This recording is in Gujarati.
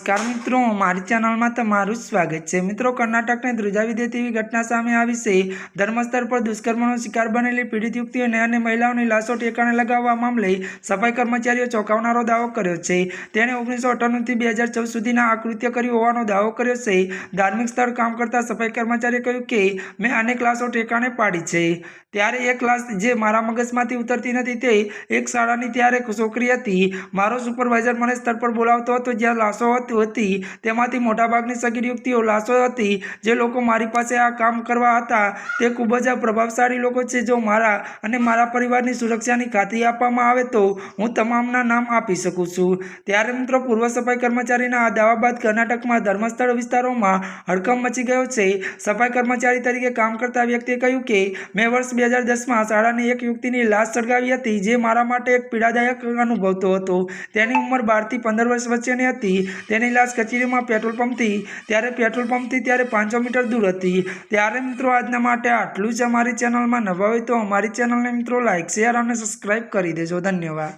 નમસ્કાર મિત્રો, મારી ચેનલમાં તમારું સ્વાગત છે. મિત્રો, કર્ણાટકને ધ્રુજાવી દેતી તેવી ઘટના સામે આવી છે. ધર્મસ્થળ પર દુષ્કર્મનો શિકાર બનેલી પીડિત યુક્તિઓને અને મહિલાઓની લાશો ઠેકાણે લગાવવા મામલે સફાઈ કર્મચારીઓ ચોંકાવનારો દાવો કર્યો છે. તેણે ઓગણીસો અઠ્ઠાણુંથી બે હજાર ચૌદ સુધીના આ કૃત્ય કર્યું હોવાનો દાવો કર્યો છે. ધાર્મિક સ્થળ કામ કરતા સફાઈ કર્મચારીએ કહ્યું કે, મેં અનેક લાશો ઠેકાણે પાડી છે. ત્યારે એક લાશ જે મારા મગજમાંથી ઉતરતી નથી તે એક શાળાની ત્યારે છોકરી હતી. મારો સુપરવાઇઝર મને સ્થળ પર બોલાવતો હતો જ્યાં લાશો હતી. હતી તેમાંથી મોટાભાગની સગીર યુક્તિઓ લાશો હતી. જે લોકો મારી પાસે આ કામ કરવા હતા, તે ખૂબ જ પ્રભાવશાળી લોકો છે. જો મારા અને મારા પરિવારની સુરક્ષાની ખાતરી આપવામાં આવે તો હું તમામના નામ આપી શકું છું. ત્યારે મિત્રો, પૂર્વ સફાઈ કર્મચારીના આ દાવા બાદ કર્ણાટકમાં ધર્મસ્થળ વિસ્તારોમાં હડકંપ મચી ગયો છે. સફાઈ કર્મચારી તરીકે કામ કરતા વ્યક્તિએ કહ્યું કે, મેં વર્ષ બે હજાર દસમાં શાળાની એક યુક્તિની લાશ સળગાવી હતી, જે મારા માટે એક પીડાદાયક અનુભવતો હતો. તેની ઉંમર બારથી પંદર વર્ષ વચ્ચેની હતી. તેની લાશ કચેરીમાં પેટ્રોલ પંપથી, ત્યારે પેટ્રોલ પંપથી ત્યારે પાંચસો મીટર દૂર હતી. ત્યારે મિત્રો આજના માટે આટલું જ અમારી ચેનલમાં નવા હોય તો અમારી ચેનલને મિત્રો લાઇક શેર અને સબસ્ક્રાઈબ કરી દેજો. ધન્યવાદ.